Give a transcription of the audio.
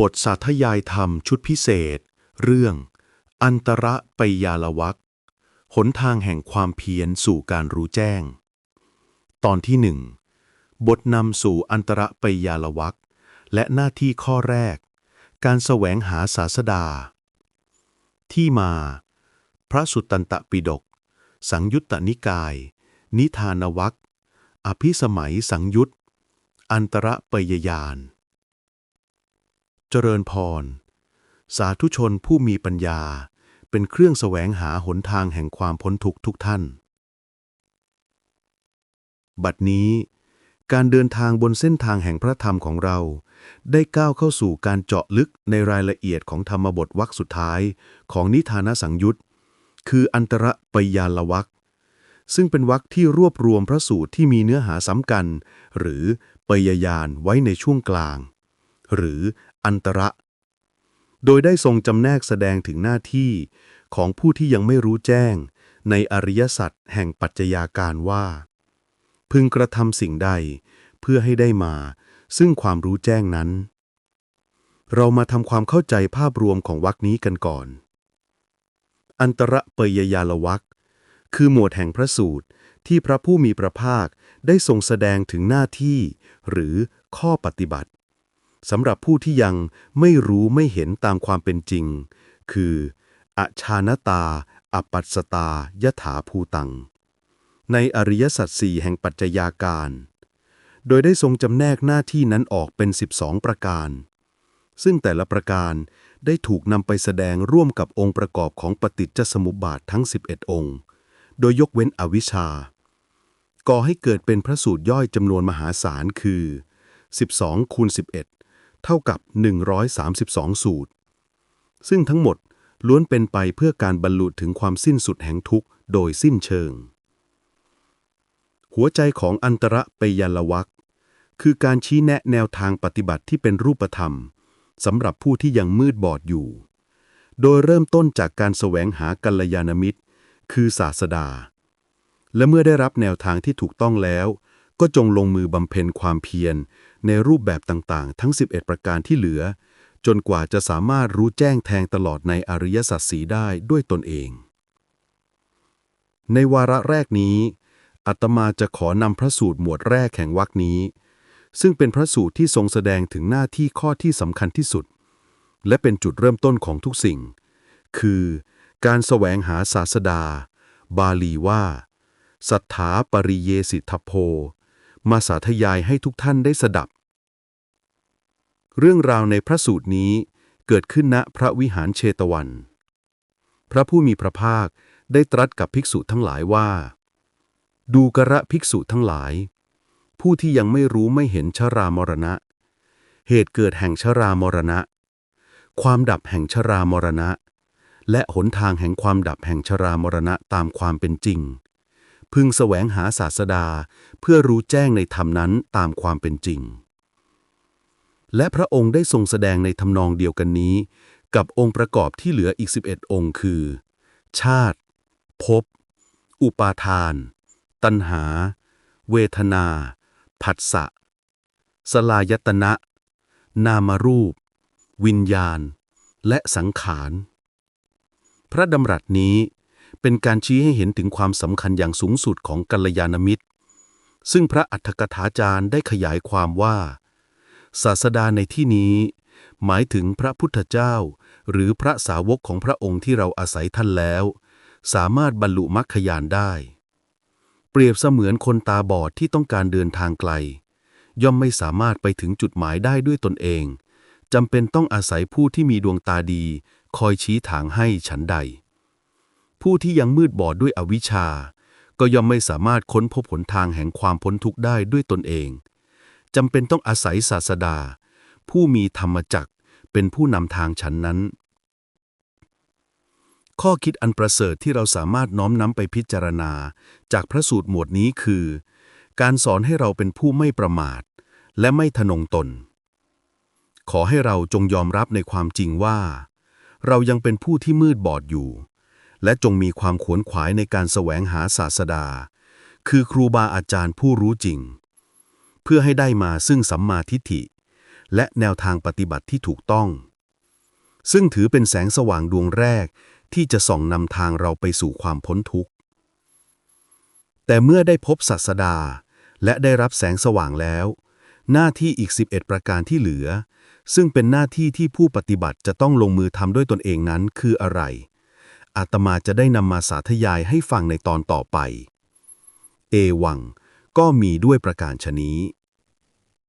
บทสาธยายธรรมชุดพิเศษ เรื่อง อันตระปยาลวักหนทางแห่งความเพียรสู่การรู้แจ้ง ตอนที่หนึ่งบทนำสู่อันตระปยาลวักและหน้าที่ข้อแรก การแสวงหาศาสดา ที่มา พระสุตตันตปิฎกสังยุตตนิกาย นิทานวักอภิสมัยสังยุต อันตระปยยาน เจริญพร สาธุชนผู้มีปัญญา เป็นเครื่องแสวงหาหนทางแห่งความพ้นทุกข์ทุกท่าน บัดนี้ การเดินทางบนเส้นทางแห่งพระธรรมของเรา ได้ก้าวเข้าสู่การเจาะลึกในรายละเอียดของธรรมบทวรรคสุดท้ายของนิทานสังยุตคืออันตรปยาลวักซึ่งเป็นวรรคที่รวบรวมพระสูตรที่มีเนื้อหาซ้ำกัน หรือปยยานไว้ในช่วงกลาง หรือ อันตระ โดยได้ทรงจำแนกแสดงถึงหน้าที่ของผู้ที่ยังไม่รู้แจ้ง ในอริยสัจแห่งปัจจัยาการว่า พึงกระทำสิ่งใดเพื่อให้ได้มา ซึ่งความรู้แจ้งนั้น เรามาทำความเข้าใจภาพรวมของวรรคนี้กันก่อน อันตระเปยยาลวักคือหมวดแห่งพระสูตรที่พระผู้มีพระภาคได้ทรงแสดงถึงหน้าที่ หรือข้อปฏิบัติ สำหรับผู้ที่ยังไม่รู้ไม่เห็นตามความเป็นจริง คืออชานตา อปัสตายถาภูตัง ในอริยสัจสี่แห่งปัจจยาการ โดยได้ทรงจำแนกหน้าที่นั้นออกเป็น 12 ประการ ซึ่งแต่ละประการได้ถูกนำไปแสดงร่วมกับองค์ประกอบของปฏิจจสมุปบาททั้ง 11 องค์ โดยยกเว้นอวิชชา ก่อให้เกิดเป็นพระสูตรย่อยจำนวนมหาศาลคือ 12คูณ11 เท่ากับ 132 สูตร ซึ่งทั้งหมดล้วนเป็นไปเพื่อการบรรลุถึงความสิ้นสุดแห่งทุกข์โดยสิ้นเชิง หัวใจของอันตระปยาลวักคือการชี้แนะแนวทางปฏิบัติที่เป็นรูปธรรมสำหรับผู้ที่ยังมืดบอดอยู่ โดยเริ่มต้นจากการแสวงหากัลยาณมิตร คือศาสดา และเมื่อได้รับแนวทางที่ถูกต้องแล้ว ก็จงลงมือบำเพ็ญความเพียร ในรูปแบบต่างๆ ทั้ง 11 ประการที่เหลือ จนกว่าจะสามารถรู้แจ้งแทงตลอดในอริยสัจสีได้ด้วยตนเอง ในวาระแรกนี้อัตมาจะขอนำพระสูตรหมวดแรกแห่งวรรคนี้ ซึ่งเป็นพระสูตรที่ทรงแสดงถึงหน้าที่ข้อที่สำคัญที่สุด และเป็นจุดเริ่มต้นของทุกสิ่ง คือ การแสวงหาศาสดา บาลีว่า สัทธาปริเยสิทธโพ มาสาธยายให้ทุกท่านได้สดับ เรื่องราวในพระสูตรนี้เกิดขึ้นณพระวิหารเชตวัน พระผู้มีพระภาคได้ตรัสกับภิกษุทั้งหลายว่า ดูกระภิกษุทั้งหลาย ผู้ที่ยังไม่รู้ไม่เห็นชรามรณะ เหตุเกิดแห่งชรามรณะ ความดับแห่งชรามรณะ และหนทางแห่งความดับแห่งชรามรณะตามความเป็นจริง พึงแสวงหาศาสดา เพื่อรู้แจ้งในธรรมนั้นตามความเป็นจริง และพระองค์ได้ทรงแสดงในทำนองเดียวกันนี้ กับองค์ประกอบที่เหลืออีก 11 องค์คือ ชาติ ภพ อุปาทาน ตัณหา เวทนา ผัสสะ สลายตนะ นามรูป วิญญาณ และสังขาร พระดำรัสนี้ เป็นการชี้ให้เห็นถึงความสำคัญอย่างสูงสุดของกัลยาณมิตร ซึ่งพระอัฏฐกถาจารย์ได้ขยายความว่า ศาสดาในที่นี้ หมายถึงพระพุทธเจ้า หรือพระสาวกของพระองค์ที่เราอาศัยท่านแล้ว สามารถบรรลุมรรคญาณได้ เปรียบเสมือนคนตาบอดที่ต้องการเดินทางไกล ย่อมไม่สามารถไปถึงจุดหมายได้ด้วยตนเองจำเป็นต้องอาศัยผู้ที่มีดวงตาดี คอยชี้ทางให้ฉันใด ผู้ที่ยังมืดบอดด้วยอวิชชา ก็ย่อมไม่สามารถค้นพบหนทางแห่งความพ้นทุกข์ได้ด้วยตนเองจำเป็นต้องอาศัยศาสดา ผู้มีธรรมจักเป็นผู้นำทางฉันนั้น ข้อคิดอันประเสริฐที่เราสามารถน้อมนำไปพิจารณา จากพระสูตรหมวดนี้คือ การสอนให้เราเป็นผู้ไม่ประมาท และไม่ทะนงตน ขอให้เราจงยอมรับในความจริงว่า เรายังเป็นผู้ที่มืดบอดอยู่ และจงมีความขวนขวายในการแสวงหาศาสดา คือครูบาอาจารย์ผู้รู้จริง เพื่อให้ได้มาซึ่งสัมมาทิฏฐิ และแนวทางปฏิบัติที่ถูกต้อง ซึ่งถือเป็นแสงสว่างดวงแรกที่จะส่องนำทางเราไปสู่ความพ้นทุกข์ แต่เมื่อได้พบศาสดา และได้รับแสงสว่างแล้ว หน้าที่อีก 11 ประการที่เหลือ ซึ่งเป็นหน้าที่ที่ผู้ปฏิบัติจะต้องลงมือทำด้วยตนเองนั้นคืออะไร อาตมาจะได้นำมาสาธยายให้ฟังในตอนต่อไป เอวัง ก็มีด้วยประการชนี้